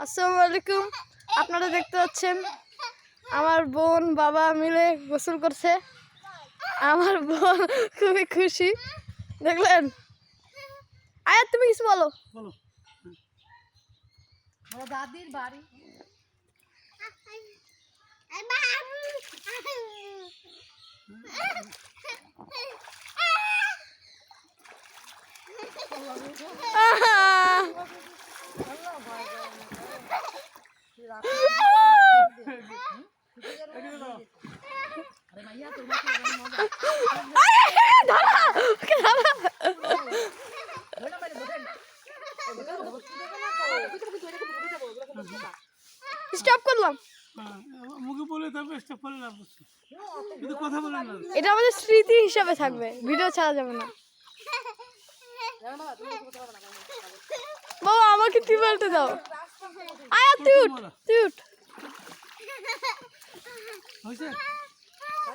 আসসালামু আলাইকুম আপনারা দেখতে পাচ্ছেন আমার বোন বাবা মিলে গোসল করছে। আমার বোন খুবই খুশি। দেখলেন? আয়াত তুমি কিছু বলো। বলো। দাদির বাড়ি। আহা! স্টপ করলাম। হ্যাঁ, মুখে বলে তারপরে স্টেপ করে লাভ কিন্তু কথা বলে না। এটা আমাদের স্মৃতি হিসাবে থাকবে ভিডিও ছাড়া যাবে না। বাবা আমাকে টিউবওয়েলটা দাও? আয়া তুই উঠ তুই উঠ